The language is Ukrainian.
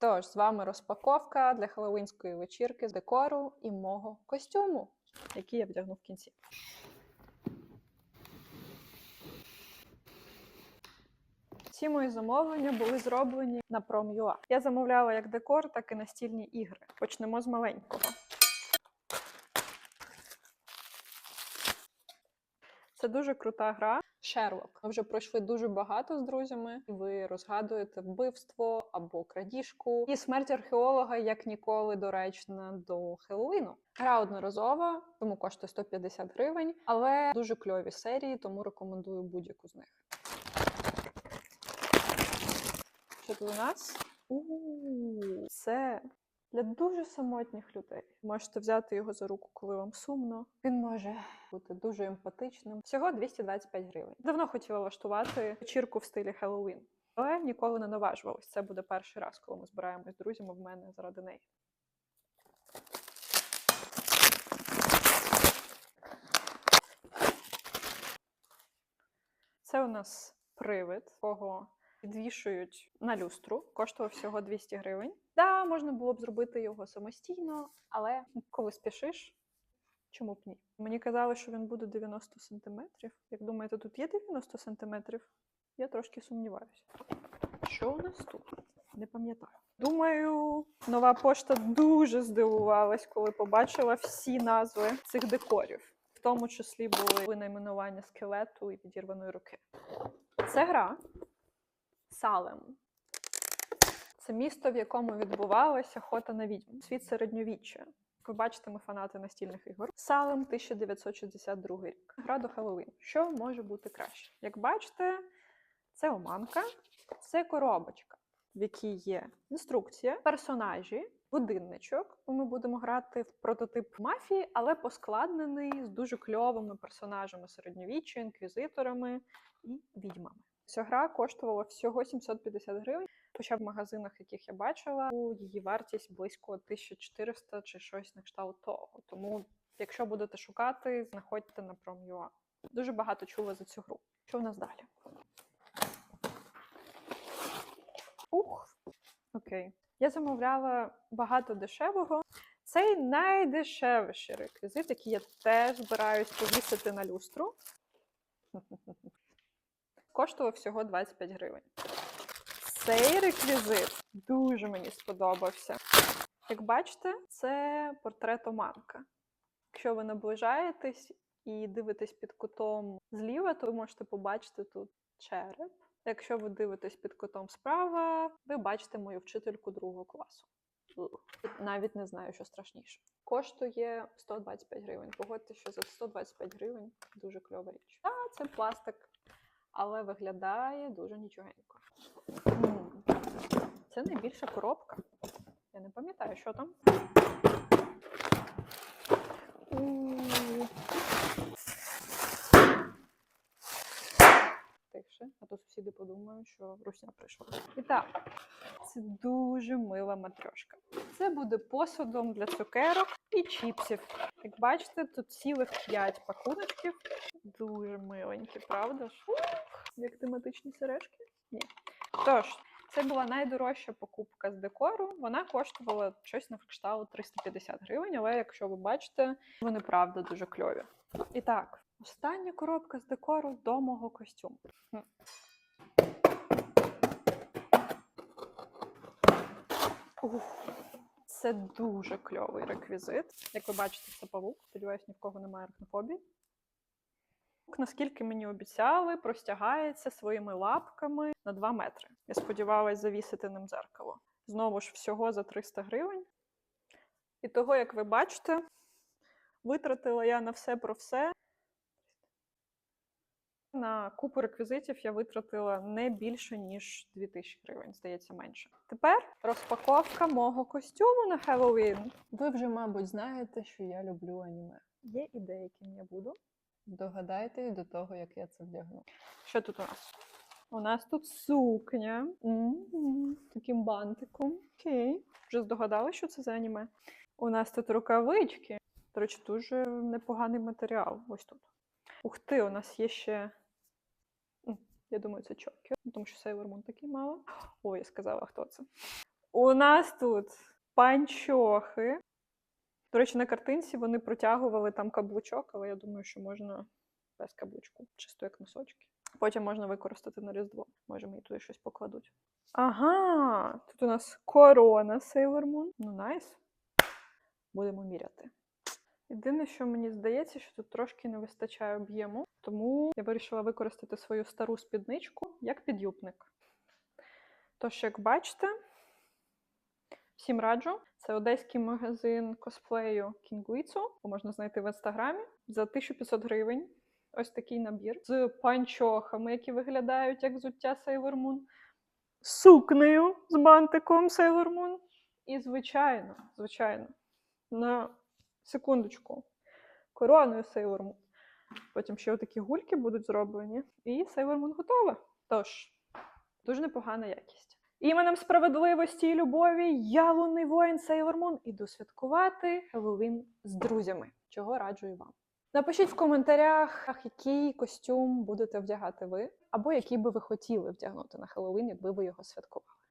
Тож, з вами розпаковка для хеллоуінської вечірки з декору і мого костюму, який я вдягну в кінці. Всі мої замовлення були зроблені на Prom.ua. Я замовляла як декор, так і настільні ігри. Почнемо з маленького. Це дуже крута гра. Шерлок. Ми вже пройшли дуже багато з друзями. і Ви розгадуєте вбивство або крадіжку. І смерть археолога як ніколи доречна до Хеллоуіну. Гра одноразова, тому коштує 150 гривень, але дуже кльові серії, тому рекомендую будь-яку з них. Що тут у нас? У це для дуже самотніх людей. Можете взяти його за руку, коли вам сумно. Він може бути дуже емпатичним. Всього 225 гривень. Давно хотіла влаштувати вечірку в стилі Хеллоуін, але ніколи не наважувалась. Це буде перший раз, коли ми збираємось з друзями в мене заради неї. Це у нас привид, кого підвішують на люстру, коштував всього 200 гривень. Да, можна було б зробити його самостійно, але коли спішиш, чому б ні? Мені казали, що він буде 90 сантиметрів. Як думаєте, тут є 90 сантиметрів? Я трошки сумніваюся. Що у нас тут? Не пам'ятаю. Думаю, нова пошта дуже здивувалась, коли побачила всі назви цих декорів. В тому числі були найменування скелету і підірваної руки. Це гра Салем. Це місто, в якому відбувалася охота на відьм. Світ середньовіччя. Ви бачите, ми фанати настільних ігор. Салем 1962 рік. Гра до Хеллоуін. Що може бути краще? Як бачите, це оманка, це коробочка, в якій є інструкція, персонажі, годинничок. Ми будемо грати в прототип мафії, але поскладнений з дуже кльовими персонажами середньовіччя, інквізиторами і відьмами. Ця гра коштувала всього 750 гривень. Хоча в магазинах, яких я бачила, її вартість близько 1400 чи щось на кшталт того. Тому, якщо будете шукати, знаходьте на Prom.ua. Дуже багато чула за цю гру. Що в нас далі? Ух, окей. Я замовляла багато дешевого. Цей найдешевший реквізит, який я теж збираюсь повісити на люстру. Коштував всього 25 гривень. Цей реквізит дуже мені сподобався. Як бачите, це портрет Оманка. Якщо ви наближаєтесь і дивитесь під кутом зліва, то ви можете побачити тут череп. Якщо ви дивитесь під кутом справа, ви бачите мою вчительку другого класу. Навіть не знаю, що страшніше. Коштує 125 гривень. Погодьте, що за 125 гривень дуже кльова річ. А, це пластик, але виглядає дуже нічогенько. Це найбільша коробка. Я не пам'ятаю, що там. Тихше, а то сусіди подумають, що русня прийшла. І так, це дуже мила матрьошка. Це буде посудом для цукерок і чіпсів. Як бачите, тут цілих 5 пакуночків. Дуже миленькі, правда ж? Як тематичні сережки? Ні. Тож, це була найдорожча покупка з декору. Вона коштувала щось на кшталт 350 гривень, але якщо ви бачите, вони правда дуже кльові. І так, остання коробка з декору до мого костюму. Ух, це дуже кльовий реквізит. Як ви бачите, це павук. Сподіваюсь, ні в кого немає арахнофобії. Наскільки мені обіцяли, простягається своїми лапками на 2 метри. Я сподівалась завісити ним дзеркало. Знову ж всього за 300 гривень. І того, як ви бачите, витратила я на все про все. На купу реквізитів я витратила не більше, ніж 2000 гривень, здається, менше. Тепер розпаковка мого костюму на Хеллоуін. Ви вже, мабуть, знаєте, що я люблю аніме. Є ідеї, ким я буду. Догадайтесь до того, як я це вдягну. Що тут у нас? У нас тут сукня. М, Таким бантиком. Окей. Вже здогадали, що це за аніме? У нас тут рукавички. До речі, дуже непоганий матеріал. Ось тут. Ух ти, у нас є ще. Я думаю, це чоки, тому що Сейлор Мун такий мало. Ой, я сказала, хто це. У нас тут панчохи. До речі, на картинці вони протягували там каблучок, але я думаю, що можна без каблучку, чисто як носочки. Потім можна використати на Різдво. Може, мені туди щось покладуть. Ага, тут у нас корона Moon. Ну, найс. Будемо міряти. Єдине, що мені здається, що тут трошки не вистачає об'єму, тому я вирішила використати свою стару спідничку як підюбник. Тож, як бачите, всім раджу. Це одеський магазин косплею Кінгвіцу, можна знайти в інстаграмі за 1500 гривень. Ось такий набір з панчохами, які виглядають як взуття Sailor Moon, сукнею з бантиком Sailor Moon. І, звичайно, звичайно, на секундочку, короною Sailor Moon. Потім ще отакі гульки будуть зроблені, і Sailor Moon готова. Тож, дуже непогана якість. Іменем справедливості і любові я лунний воїн Moon іду святкувати Хеллоуін з друзями, чого раджу і вам. Напишіть в коментарях, який костюм будете вдягати ви, або який би ви хотіли вдягнути на Хеллоуін, якби ви його святкували.